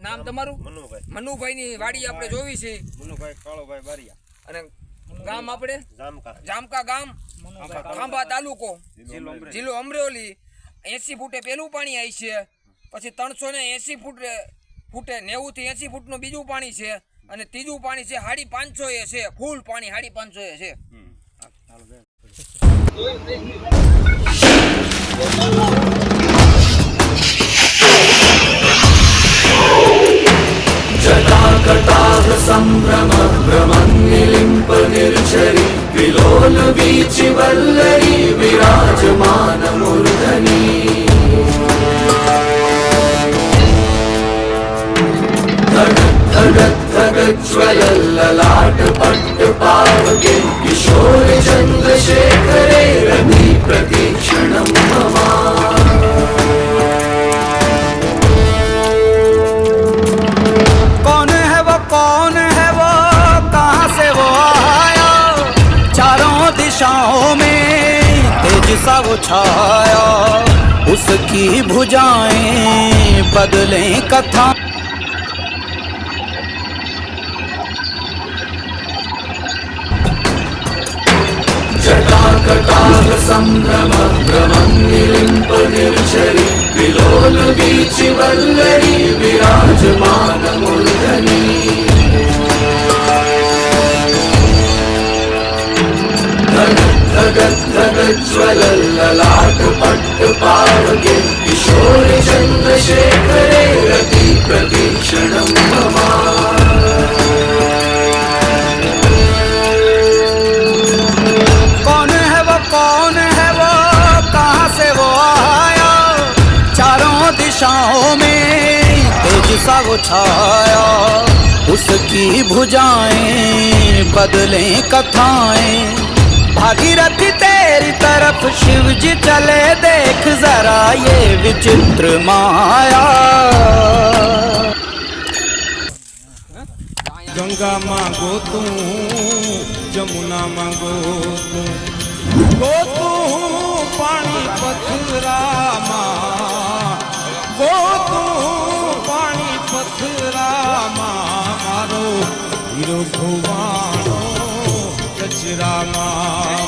નામ તમારું? મનુભાઈ. મનુભાઈ ની વાડી આપણે જોવી છે. મનુભાઈ કાળોભાઈ બારિયા. અને ગામ આપણે? જામકા. જામકા ગામ? ખાંભા તાલુકો. જિલ્લો અમરેલી. એસી ફૂટે પેલું પાણી આવી છે. પછી ત્રણસો ને એસી ફૂટે ફૂટે નેવું થી એસી ફૂટનું બીજું પાણી છે. અને ત્રીજું પાણી છે સાડી પાંચસો એ છે. ફૂલ પાણી સાડી પાંચસો એ છે. సంభ్రమ భ్రమన్నిలింప నిరుచరి విలోల వీచి వల్లరి విరాజమాన మురుధని జ్వలల్లాట పట్టు పావకి కిశోర చంద్రశేఖర్ दिशाओं में तेज सा वो छाया उसकी भुजाएँ बदले कथा। कौन कौन है वो कहाँ से वो आया चारों दिशाओं में तेज सा वो छाया उसकी भुजाएं बदलें कथाएं भागीरथी तेरी तरफ शिव जी चले देख जरा ये विचित्र माया ગંગામાં ગોતું જમુનામાં ગોતું ગોતું પાણી પથરામાં ગોતું પાણી પથરામાં મારો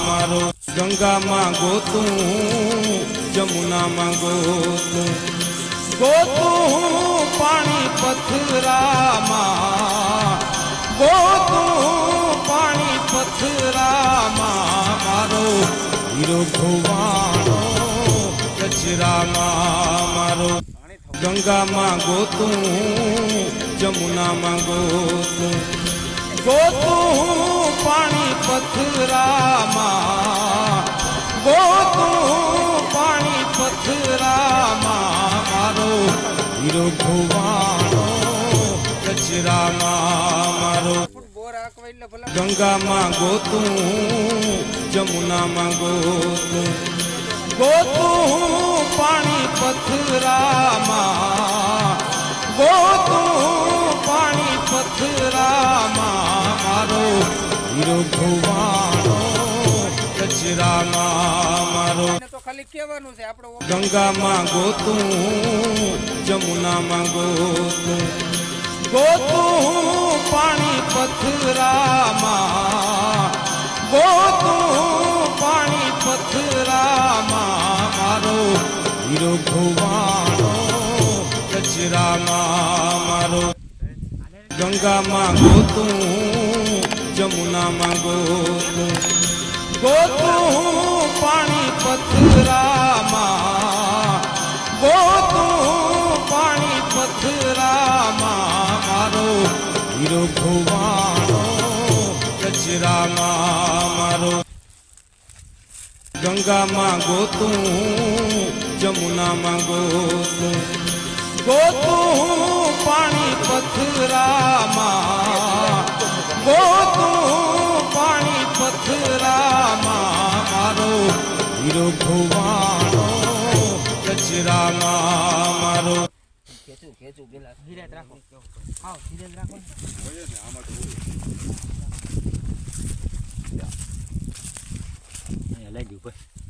મારો ગંગામાં ગોતું જમુનામાં ગોતું ગોતું પાણી પથરામાં ગોતું હીરો ધોવાણો, કચરામાં મારો ગંગામાં ગોતું, જમુનામાં ગોતું. ગોતું પાણી પથરામાં, ગોતું પાણી પથરામાં મારો હીરો ધોવાણો, કચરામાં મારો ગંગામાં ગોતું જમુનામાં ગોતું. ગોતું પાણી પથરામાં ગોતું પાણી પથરામાં. મારો હીરો ભુવાનો કચરામાં મારો એને તો ખાલી કહેવાનું છે આપણે ગંગામાં ગોતું જમુનામાં ગોતું. ગોતું પાણી પથરામાં. ગોતું પાણી પથરામાં, મારો હીરો ભુવાનો કચરામાં, મારો ગંગામાં ગોતું, જમુનામાં ગોતું. ગોતું પાણી પથરામાં ગોતું પાણી પથરામાં, મારો હીરો ભુવાનો ગંગામાં ગોતું જમુનામાં ગોતું. ગોતું પાણી પથરામાં, ગોતું પાણી પથરામાં, મારો હીરો ભુવાનો કચરામાં, મારો ખેંચું ખેંચું પેલા. ધીરે રાખો. આવ ધીરે રાખો. લાગ્યું ભાઈ.